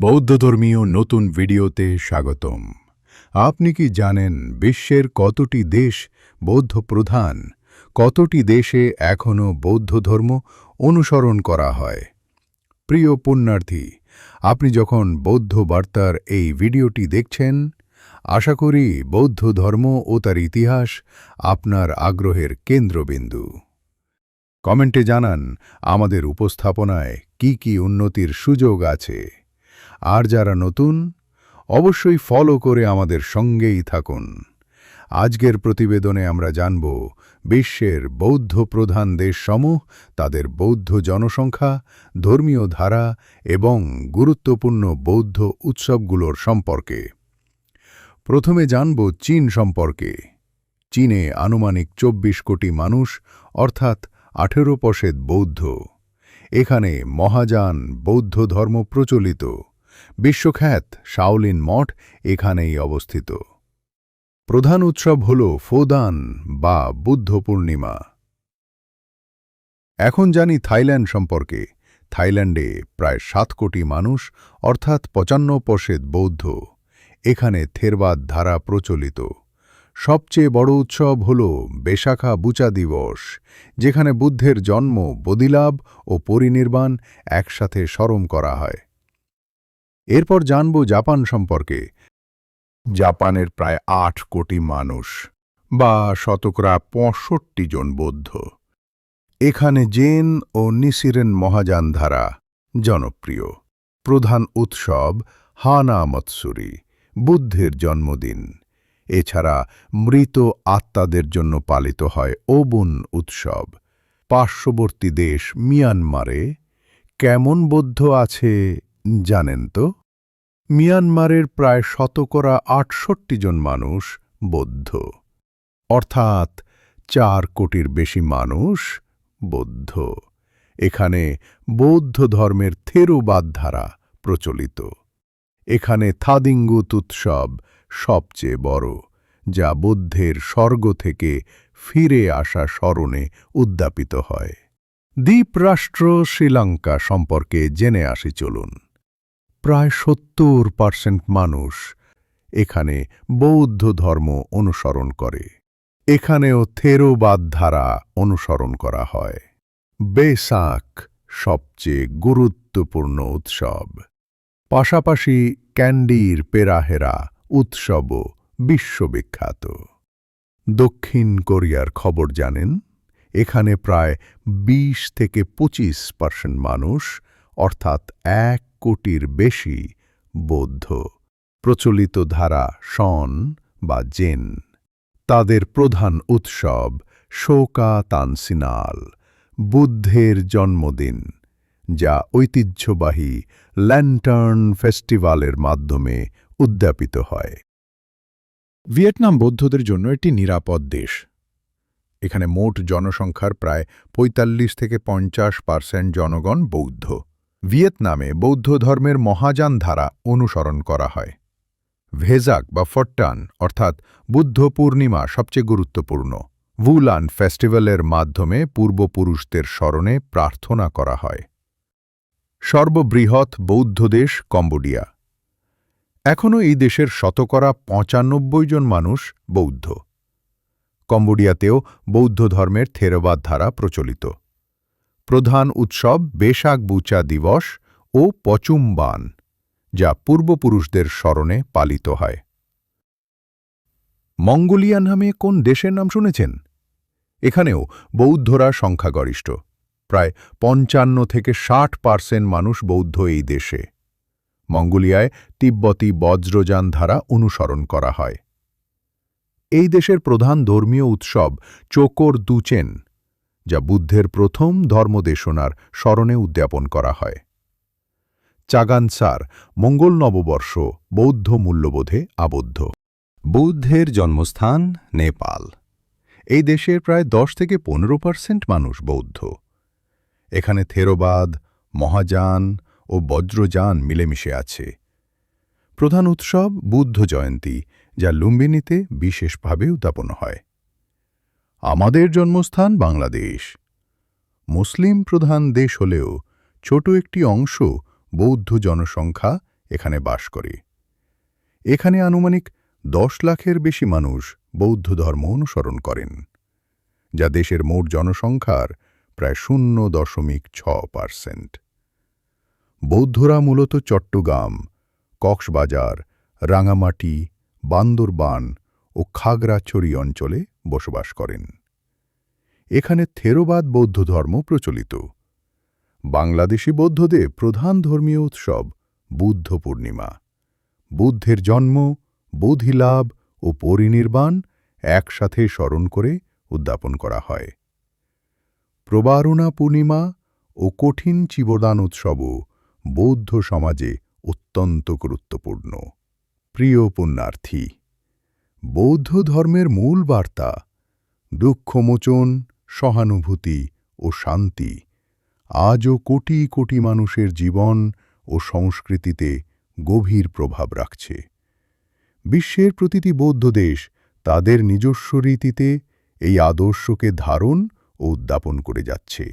বৌদ্ধধর্মীয় নতুন ভিডিওতে স্বাগতম। আপনি কি জানেন বিশ্বের কতটি দেশ বৌদ্ধ প্রধান কতটি দেশে এখনও বৌদ্ধ ধর্ম অনুসরণ করা হয়? প্রিয় পুণ্যার্থী, আপনি যখন বৌদ্ধ বার্তার এই ভিডিওটি দেখছেন, আশা করি বৌদ্ধ ধর্ম ও তার ইতিহাস আপনার আগ্রহের কেন্দ্রবিন্দু। কমেন্টে জানান আমাদের উপস্থাপনায় কি কি উন্নতির সুযোগ আছে। আর যারা নতুন, অবশ্যই ফলো করে আমাদের সঙ্গেই থাকুন। আজকের প্রতিবেদনে আমরা জানব, বিশ্বের বৌদ্ধ প্রধান দেশসমূহ, তাদের বৌদ্ধ জনসংখ্যা, ধর্মীয় ধারা এবং গুরুত্বপূর্ণ বৌদ্ধ উৎসবগুলোর সম্পর্কে। প্রথমে জানব চীন সম্পর্কে। চীনে আনুমানিক চব্বিশ কোটি মানুষ, অর্থাৎ আঠেরো পশেদ বৌদ্ধ। এখানে মহাযান বৌদ্ধ ধর্ম প্রচলিত। বিশ্বখ্যাত শাওলিন মঠ এখানেই অবস্থিত। প্রধান উৎসব হল ফোদান বা বুদ্ধ পূর্ণিমা। এখন জানি থাইল্যান্ড সম্পর্কে। থাইল্যান্ডে প্রায় সাত কোটি মানুষ, অর্থাৎ পঁচান্ন পশেদ বৌদ্ধ। এখানে থেরবাদ ধারা প্রচলিত। সবচেয়ে বড় উৎসব হল বেশাখা বুচা দিবস, যেখানে বুদ্ধের জন্ম, বদিলাভ ও পরিনির্বাণ একসাথে স্মরণ করা হয়। এরপর জানব জাপান সম্পর্কে। জাপানের প্রায় আট কোটি মানুষ বা শতকরা পঁয়ষট্টি জন বৌদ্ধ। এখানে জেন ও নিসিরেন মহাযান ধারা জনপ্রিয়। প্রধান উৎসব হানা মৎসুরি, বুদ্ধের জন্মদিন। এছাড়া মৃত আত্মাদের জন্য পালিত হয় ওবুন উৎসব। পার্শ্ববর্তী দেশ মিয়ানমারে। কেমন বৌদ্ধ আছে? জানেন তো, মিয়ানমারের প্রায় শতকরা আটষট্টি জন মানুষ বৌদ্ধ। অর্থাৎ চার কোটির বেশি মানুষ বৌদ্ধ। এখানে বৌদ্ধ ধর্মের থেরুবাদ ধারা প্রচলিত। এখানে থাদিঙ্গুত উৎসব সবচেয়ে বড়, যা বুদ্ধের স্বর্গ থেকে ফিরে আসা স্মরণে উদ্যাপিত হয়। দ্বীপরাষ্ট্র শ্রীলঙ্কা সম্পর্কে জেনে আসি চলুন। প্রায় সত্তর পার্সেন্ট মানুষ এখানে বৌদ্ধ ধর্ম অনুসরণ করে। এখানেও থেরোবাদ ধারা অনুসরণ করা হয়। বেসাক সবচেয়ে গুরুত্বপূর্ণ উৎসব। পাশাপাশি ক্যান্ডির পেরাহেরা উৎসবও বিশ্ববিখ্যাত। দক্ষিণ কোরিয়ার খবর জানেন, এখানে প্রায় ২০ থেকে ২৫ পার্সেন্ট মানুষ, অর্থাৎ এক কোটির বেশি বৌদ্ধ। প্রচলিত ধারা শন বা জেন। তাদের প্রধান উৎসব শোকা তানসিনাল বুদ্ধের জন্মদিন, যা ঐতিহ্যবাহী ল্যান্টার্ন ফেস্টিভ্যালের মাধ্যমে উদ্যাপিত হয়। ভিয়েতনাম বৌদ্ধদের জন্য একটি নিরাপদ দেশ। এখানে মোট জনসংখ্যার প্রায় ৪৫ থেকে পঞ্চাশ পার্সেন্ট জনগণ বৌদ্ধ। ভিয়েতনামে বৌদ্ধ ধর্মের মহাযান ধারা অনুসরণ করা হয়। ভেজাক বা ফট্টান, অর্থাৎ বুদ্ধ পূর্ণিমা সবচেয়ে গুরুত্বপূর্ণ। ভুলান ফেস্টিভ্যালের মাধ্যমে পূর্বপুরুষদের স্মরণে প্রার্থনা করা হয়। সর্ববৃহৎ বৌদ্ধ দেশ কম্বোডিয়া। এখনও এই দেশের শতকরা পঁচানব্বই জন মানুষ বৌদ্ধ। কম্বোডিয়াতেও বৌদ্ধ ধর্মের থেরবাদ ধারা প্রচলিত। প্রধান উৎসব বেশাক বুচা দিবস ও পচুম্বান, যা পূর্বপুরুষদের স্মরণে পালিত হয়। মঙ্গোলিয়া নামে কোন দেশের নাম শুনেছেন? এখানেও বৌদ্ধরা সংখ্যাগরিষ্ঠ, প্রায় পঞ্চান্ন থেকে ষাট পার্সেন্ট মানুষ বৌদ্ধ এই দেশে। মঙ্গোলিয়ায় তিব্বতী বজ্রযান ধারা অনুসরণ করা হয়। এই দেশের প্রধান ধর্মীয় উৎসব চোকর দুচেন যা বুদ্ধের প্রথম ধর্মদেশনার স্মরণে উদ্যাপন করা হয়। চাগানসার, মঙ্গল নববর্ষ, বৌদ্ধ মূল্যবোধে আবদ্ধ। বুদ্ধের জন্মস্থান নেপাল। এই দেশের প্রায় দশ থেকে পনেরো পার্সেন্ট মানুষ বৌদ্ধ। এখানে থেরোবাদ, মহাযান ও বজ্রযান মিলেমিশে আছে। প্রধান উৎসব বুদ্ধ জয়ন্তী, যা লুম্বিনীতে বিশেষভাবে উদ্যাপন হয়। আমাদের জন্মস্থান বাংলাদেশ। মুসলিম প্রধান দেশ হলেও ছোট একটি অংশ বৌদ্ধ জনসংখ্যা এখানে বাস করে। এখানে আনুমানিক দশ লাখের বেশি মানুষ বৌদ্ধ ধর্ম অনুসরণ করেন, যা দেশের মোট জনসংখ্যার প্রায় শূন্য দশমিক ছ পার্সেন্ট। বৌদ্ধরা মূলত চট্টগ্রাম, কক্সবাজার, রাঙামাটি, বান্দরবান ও খাগড়াছড়ি অঞ্চলে বসবাস করেন। এখানে থেরোবাদ বৌদ্ধ ধর্ম প্রচলিত। বাংলাদেশি বৌদ্ধদের প্রধান ধর্মীয় উৎসব বুদ্ধ পূর্ণিমা। বুদ্ধের জন্ম বোধিলাভ ও পরিনির্বাণ একসাথে স্মরণ করে উদ্যাপন করা হয়। প্রবারণা পূর্ণিমা ও কঠিন চিবদান উৎসবও বৌদ্ধ সমাজে অত্যন্ত গুরুত্বপূর্ণ। প্রিয় পুণ্যার্থী বৌদ্ধ ধর্মের মূল বার্তা, দুঃখমোচন, সহানুভূতি ও শান্তি। আজও কোটি কোটি মানুষের জীবন ও সংস্কৃতিতে গভীর প্রভাব রাখছে। বিশ্বের প্রতিটি বৌদ্ধ দেশ তাদের নিজস্ব রীতিতে এই আদর্শকে ধারণ ও উদ্যাপন করে যাচ্ছে।